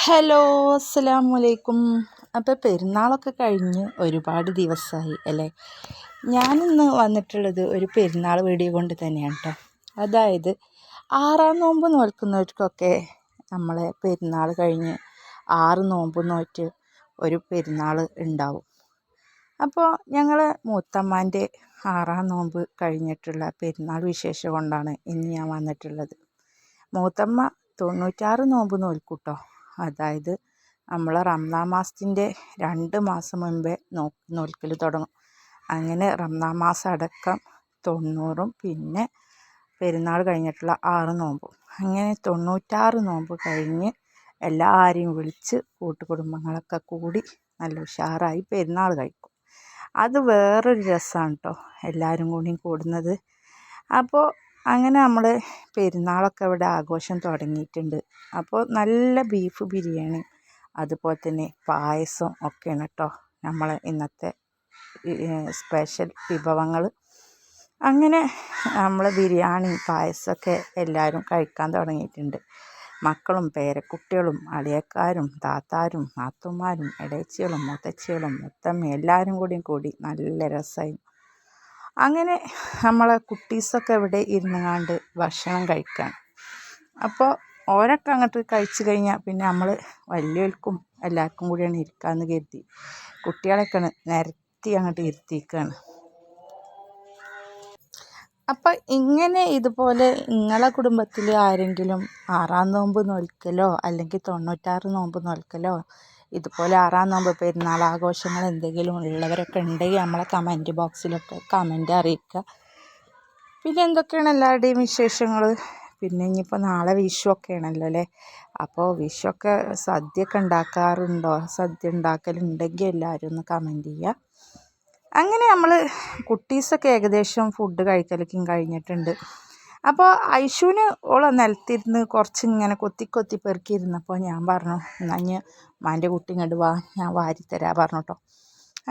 Hello അസ്സാം വലൈക്കും അപ്പോൾ പെരുന്നാളൊക്കെ കഴിഞ്ഞ് ഒരുപാട് ദിവസമായി അല്ലേ? ഞാനിന്ന് വന്നിട്ടുള്ളത് ഒരു പെരുന്നാൾ വീഡിയോ കൊണ്ട് തന്നെയാണ് കേട്ടോ അതായത് ആറാം നോമ്പ് നോൽക്കുന്നവർക്കൊക്കെ നമ്മളെ പെരുന്നാൾ കഴിഞ്ഞ് ആറ് നോമ്പ് നോറ്റ് ഒരു പെരുന്നാൾ ഉണ്ടാവും. അപ്പോൾ ഞങ്ങൾ മൂത്തമ്മാന്റെ ആറാം നോമ്പ് കഴിഞ്ഞിട്ടുള്ള പെരുന്നാൾ വിശേഷം കൊണ്ടാണ് ഇന്ന് ഞാൻ വന്നിട്ടുള്ളത്. മൂത്തമ്മ തൊണ്ണൂറ്റാറ് നോമ്പ് നോൽക്കൂട്ടോ. അതായത് നമ്മളെ റംസാൻ മാസത്തിന്റെ രണ്ട് മാസം മുൻപേ നോ നോൽക്കൽ തുടങ്ങും. അങ്ങനെ റംസാൻ മാസം അടക്കം തൊണ്ണൂറും പിന്നെ പെരുന്നാൾ കഴിഞ്ഞിട്ടുള്ള ആറ് നോമ്പും. അങ്ങനെ തൊണ്ണൂറ്റാറ് നോമ്പ് കഴിഞ്ഞ് എല്ലാവരെയും വിളിച്ച് കൂട്ടുകുടുംബങ്ങളൊക്കെ കൂടി നല്ല ഉഷാറായി പെരുന്നാൾ കഴിക്കും. അത് വേറൊരു രസമാണ് കേട്ടോ എല്ലാവരും കൂടിയും കൂടുന്നത്. അപ്പോൾ അങ്ങനെ നമ്മൾ പെരുന്നാളൊക്കെ ഇവിടെ ആഘോഷം തുടങ്ങിയിട്ടുണ്ട്. അപ്പോൾ നല്ല ബീഫ് ബിരിയാണി അതുപോലെ തന്നെ പായസം ഒക്കെയാണ് കേട്ടോ നമ്മളെ ഇന്നത്തെ സ്പെഷ്യൽ വിഭവങ്ങൾ അങ്ങനെ നമ്മൾ ബിരിയാണി പായസമൊക്കെ എല്ലാവരും കഴിക്കാൻ തുടങ്ങിയിട്ടുണ്ട്. മക്കളും പേരക്കുട്ടികളും അളിയക്കാരും താത്താരും നാത്തുമാരും ഇടയച്ചികളും മുത്തച്ചികളും മുത്തമ്മയും എല്ലാവരും കൂടിയും കൂടി നല്ല രസമായി. അങ്ങനെ നമ്മളെ കുട്ടീസൊക്കെ ഇവിടെ ഇരുന്നുകൊണ്ട് ഭക്ഷണം കഴിക്കുകയാണ് അപ്പോൾ ഓരൊക്കെ അങ്ങോട്ട് കഴിച്ചു കഴിഞ്ഞാൽ പിന്നെ നമ്മൾ വലിയവർക്കും എല്ലാവർക്കും കൂടിയാണ് ഇരിക്കാമെന്ന് കരുതി. കുട്ടികളൊക്കെ നിരത്തി അങ്ങോട്ട് ഇരുത്തിയിരിക്കുകയാണ് അപ്പം ഇങ്ങനെ ഇതുപോലെ നിങ്ങളെ കുടുംബത്തിൽ ആരെങ്കിലും ആറാം നോമ്പ് നോൽക്കലോ അല്ലെങ്കിൽ തൊണ്ണൂറ്റാറ് നോമ്പ് നോൽക്കലോ ഇതുപോലെ ആറാം നോമ്പ് പെരുന്നാൾ ആഘോഷങ്ങൾ എന്തെങ്കിലും ഉള്ളവരൊക്കെ ഉണ്ടെങ്കിൽ നമ്മളെ കമന്റ് ബോക്സിലൊക്കെ കമന്റ് അറിയിക്കുക. പിന്നെ എന്തൊക്കെയാണ് എല്ലാവരുടെയും വിശേഷങ്ങൾ? പിന്നെ ഇനിയിപ്പോൾ നാളെ വിഷു ഒക്കെ ആണല്ലോ അല്ലേ അപ്പോൾ വിഷുവൊക്കെ സദ്യയൊക്കെ ഉണ്ടാക്കാറുണ്ടോ? സദ്യ ഉണ്ടാക്കലുണ്ടെങ്കിൽ എല്ലാവരും ഒന്ന് കമന്റ് ചെയ്യുക. അങ്ങനെ നമ്മൾ കുട്ടീസൊക്കെ ഏകദേശം ഫുഡ് കഴിക്കലൊക്കെയും കഴിഞ്ഞിട്ടുണ്ട്. അപ്പോൾ ഐഷുവിന് ഓളെ നിലത്തിരുന്ന് കുറച്ച് ഇങ്ങനെ കൊത്തി കൊത്തി പെറുക്കിയിരുന്നപ്പോൾ ഞാൻ പറഞ്ഞു നഞ്ഞ് മാന്റെ കുട്ടി ഇങ്ങോട്ട് വാ ഞാൻ വാരിത്തരാ പറഞ്ഞു കേട്ടോ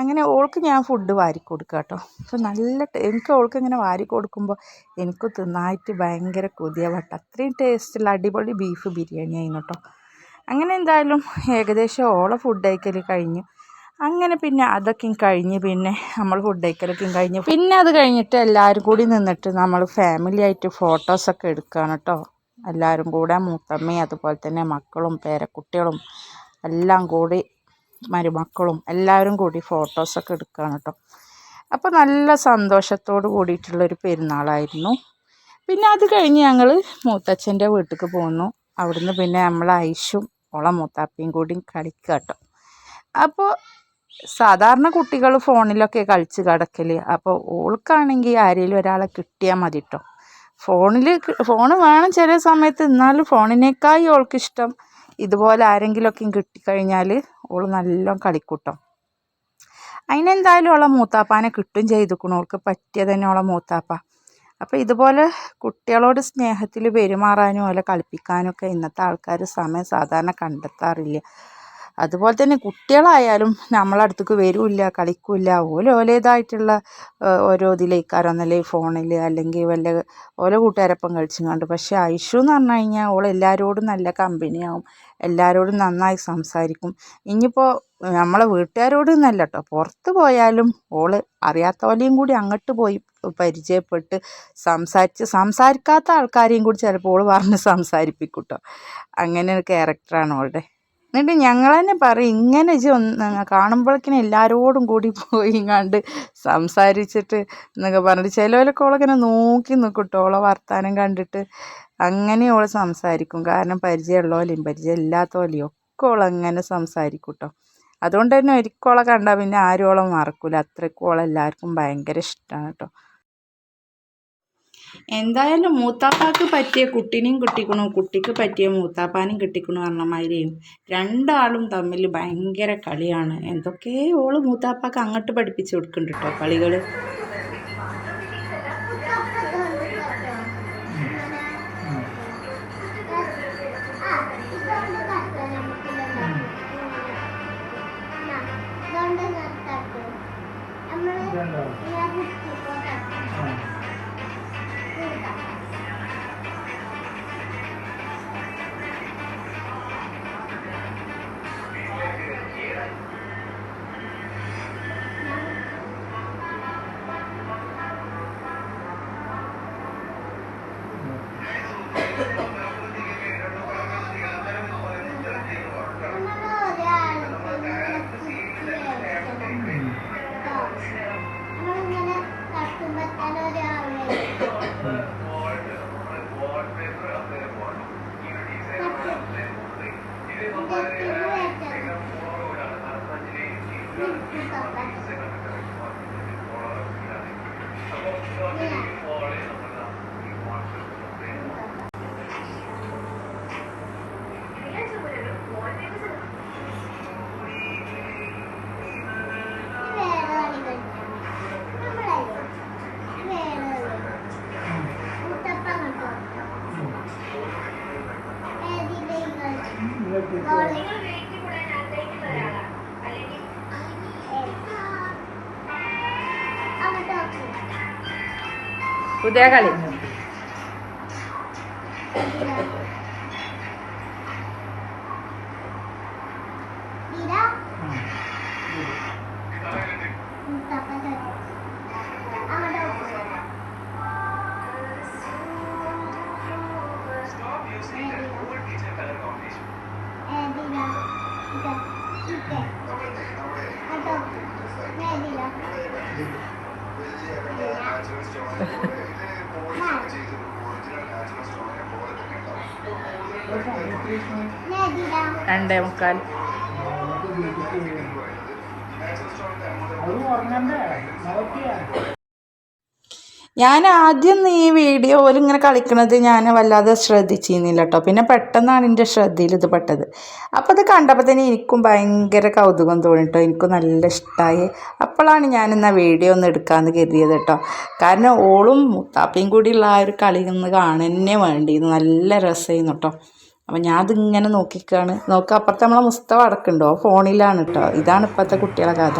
അങ്ങനെ ഓൾക്ക് ഞാൻ ഫുഡ് വാരി കൊടുക്കുക കേട്ടോ അപ്പോൾ നല്ല എനിക്ക് ഓൾക്ക് ഇങ്ങനെ വാരി കൊടുക്കുമ്പോൾ എനിക്ക് തിന്നായിട്ട് ഭയങ്കര കൊതിയ വട്ട. അത്രയും ടേസ്റ്റുള്ള അടിപൊളി ബീഫ് ബിരിയാണി ആയിരുന്നു കേട്ടോ അങ്ങനെ എന്തായാലും ഏകദേശം ഓളെ ഫുഡ് കഴിക്കൽ കഴിഞ്ഞു. അങ്ങനെ പിന്നെ അതൊക്കെ കഴിഞ്ഞ് പിന്നെ നമ്മൾ ഫുഡ് കഴിക്കലൊക്കെ കഴിഞ്ഞ്. പിന്നെ അത് കഴിഞ്ഞിട്ട് എല്ലാവരും കൂടി നിന്നിട്ട് നമ്മൾ ഫാമിലി ആയിട്ട് ഫോട്ടോസൊക്കെ എടുക്കുകയാണ് കേട്ടോ എല്ലാവരും കൂടെ മൂത്തമ്മയും അതുപോലെ തന്നെ മക്കളും പേരക്കുട്ടികളും എല്ലാം കൂടി മരുമക്കളും എല്ലാവരും കൂടി ഫോട്ടോസൊക്കെ എടുക്കുകയാണ് കേട്ടോ അപ്പോൾ നല്ല സന്തോഷത്തോട് കൂടിയിട്ടുള്ളൊരു പെരുന്നാളായിരുന്നു. പിന്നെ അത് കഴിഞ്ഞ് ഞങ്ങൾ മൂത്തച്ഛന്റെ വീട്ടിലേക്ക് പോന്നു. അവിടുന്ന് പിന്നെ നമ്മൾ ഐഷും ഓള മൂത്താപ്പയും കൂടി കളിക്കുക കേട്ടോ അപ്പോൾ സാധാരണ കുട്ടികൾ ഫോണിലൊക്കെ കളിച്ച് കിടക്കൽ അപ്പോൾ ഓൾക്കാണെങ്കിൽ ആരെങ്കിലും ഒരാളെ കിട്ടിയാൽ മതി കേട്ടോ ഫോണിൽ ഫോൺ വേണം ചില സമയത്ത്. എന്നാലും ഫോണിനേക്കായി ഓൾക്കിഷ്ടം ഇതുപോലെ ആരെങ്കിലുമൊക്കെ കിട്ടിക്കഴിഞ്ഞാൽ ഓൾ നല്ലോണം കളിക്കൂട്ടോ. അതിനെന്തായാലും ഓളെ മൂത്താപ്പാനെ കിട്ടും ചെയ്തുക്കണു. ഓൾക്ക് പറ്റിയ തന്നെ ഓളെ മൂത്താപ്പ. അപ്പോൾ ഇതുപോലെ കുട്ടികളോട് സ്നേഹത്തിൽ പെരുമാറാനും ഓലെ കളിപ്പിക്കാനും ഒക്കെ ഇന്നത്തെ ആൾക്കാർ സമയം സാധാരണ കണ്ടെത്താറില്ല. അതുപോലെ തന്നെ കുട്ടികളായാലും നമ്മളെ അടുത്തേക്ക് വരില്ല കളിക്കില്ല ഓല ഓലേതായിട്ടുള്ള ഓരോ ഇതിലേക്കാരൊന്നല്ലേ ഫോണിൽ അല്ലെങ്കിൽ വല്ല ഓരോ കൂട്ടുകാരൊപ്പം കളിച്ചുകൊണ്ട് പക്ഷേ ഐഷു എന്ന് പറഞ്ഞു കഴിഞ്ഞാൽ ഓൾ എല്ലാവരോടും നല്ല കമ്പനിയാവും എല്ലാവരോടും നന്നായി സംസാരിക്കും. ഇനിയിപ്പോൾ നമ്മളെ വീട്ടുകാരോട് നല്ല കേട്ടോ പുറത്ത് പോയാലും ഓൾ അറിയാത്തവരെയും കൂടി അങ്ങോട്ട് പോയി പരിചയപ്പെട്ട് സംസാരിച്ച് സംസാരിക്കാത്ത ആൾക്കാരെയും കൂടി ചിലപ്പോൾ ഓൾ പറഞ്ഞ് സംസാരിപ്പിക്കും കേട്ടോ അങ്ങനെ ഒരു ക്യാരക്ടറാണ് ഓളുടെ എന്നിട്ട് ഞങ്ങൾ തന്നെ പറയും ഇങ്ങനെ ഒന്ന് കാണുമ്പോഴേക്കിനും എല്ലാവരോടും കൂടി പോയി കണ്ട് സംസാരിച്ചിട്ട് എന്നൊക്കെ പറഞ്ഞിട്ട് ചിലവരൊക്കെ ഓളിങ്ങനെ നോക്കി നിൽക്കും കേട്ടോ ഓളെ വർത്താനം കണ്ടിട്ട്. അങ്ങനെ ഓൾ സംസാരിക്കും. കാരണം പരിചയമുള്ളവരെയും പരിചയം ഇല്ലാത്തവരെയും ഒക്കെ ഓളങ്ങനെ സംസാരിക്കും കേട്ടോ അതുകൊണ്ട് തന്നെ ഒരിക്കോളെ കണ്ടാൽ പിന്നെ ആരും ഓളെ മറക്കില്ല അത്രയ്ക്കും ഓളെല്ലാവർക്കും ഭയങ്കര ഇഷ്ടമാണ് കേട്ടോ എന്തായാലും മൂത്താപ്പാക്ക് പറ്റിയ കുട്ടിനെയും കിട്ടിക്കണു കുട്ടിക്ക് പറ്റിയ മൂത്താപ്പാനും കിട്ടിക്കണു പറഞ്ഞ മാതിരി രണ്ടാളും തമ്മിൽ ഭയങ്കര കളിയാണ്. എന്തൊക്കെ ഓൾ മൂത്താപ്പാക്ക് അങ്ങോട്ട് പഠിപ്പിച്ചു കൊടുക്കുന്നുണ്ട് കേട്ടോ കളികൾ ねえ。പുതിയ കളി രണ്ടേ മുക്കാൽ. ഞാൻ ആദ്യം ഈ വീഡിയോയിൽ ഇങ്ങനെ കളിക്കണത് ഞാൻ വല്ലാതെ ശ്രദ്ധിച്ചിരുന്നില്ല കേട്ടോ പിന്നെ പെട്ടെന്നാണ് എന്റെ ശ്രദ്ധയിൽ ഇത് പെട്ടത്. അപ്പോൾ അത് കണ്ടപ്പോൾ തന്നെ എനിക്കും ഭയങ്കര കൗതുകം തോന്നി കേട്ടോ എനിക്കും നല്ല ഇഷ്ടമായി അപ്പോഴാണ് ഞാൻ ഇന്ന് വീഡിയോ ഒന്ന് എടുക്കാമെന്ന് കരുതിയത് കേട്ടോ കാരണം ഓളും മുത്താപ്പയും കൂടിയുള്ള ആ ഒരു കളി ഒന്ന് കാണുന്നേ വേണ്ടി. നല്ല രസമായിരുന്നു കേട്ടോ അപ്പം ഞാൻ അതിങ്ങനെ നോക്കിക്കാണ്. നോക്കുക അപ്പുറത്ത് നമ്മളെ മുസ്തവ അടക്കുന്നുണ്ടോ ഫോണിലാണ് കേട്ടോ ഇതാണ് ഇപ്പോഴത്തെ കുട്ടികളുടെ കഥ.